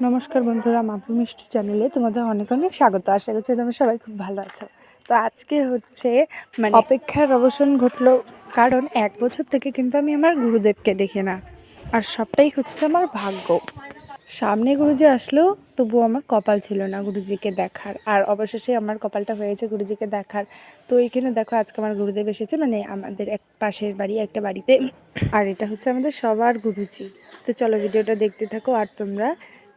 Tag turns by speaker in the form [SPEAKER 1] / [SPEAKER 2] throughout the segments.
[SPEAKER 1] নমস্কার বন্ধুরা মাপু মিষ্টি চ্যানেলে তোমাদের অনেক অনেক স্বাগত। আশা করছি তোমরা সবাই খুব ভালো আছো। তো আজকে হচ্ছে মানে অপেক্ষার অবসান ঘটলো কারণ এক বছর থেকে কিন্তু আমি আমার গুরুদেবকে দেখি না। আর সবটাই হচ্ছে আমার ভাগ্য। সামনে গুরুজি আসলেও তবুও আমার কপাল ছিল না গুরুজিকে দেখার। আর অবশেষে আমার কপালটা হয়েছে গুরুজিকে দেখার। তো এইখানে দেখো আজকে আমার গুরুদেব এসেছে মানে আমাদের এক পাশের বাড়ি একটা বাড়িতে। আর এটা হচ্ছে আমাদের সবার গুরুজি। তো চলো ভিডিওটা দেখতে থাকো আর তোমরা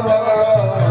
[SPEAKER 2] বাবা।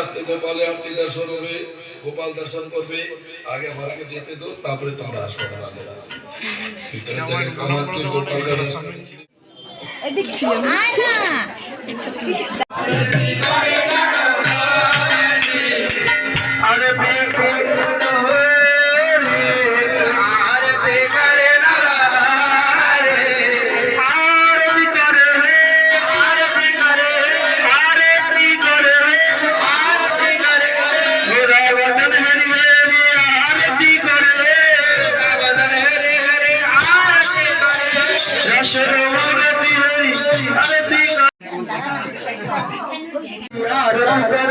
[SPEAKER 2] আস্তে আস্তে আপনি দর্শন হবে গোপাল দর্শন করবে আগে আমাকে যেতে দো তারপরে তোমরা রাধে ভিতরে থেকে কামাচ্ছে গোপাল দর্শন
[SPEAKER 3] Bye, brother.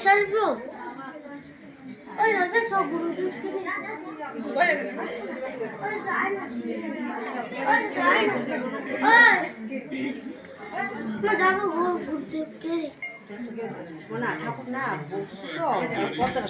[SPEAKER 3] খেলব না
[SPEAKER 4] ঠাকুর না বসছি তো। পদ্মাটা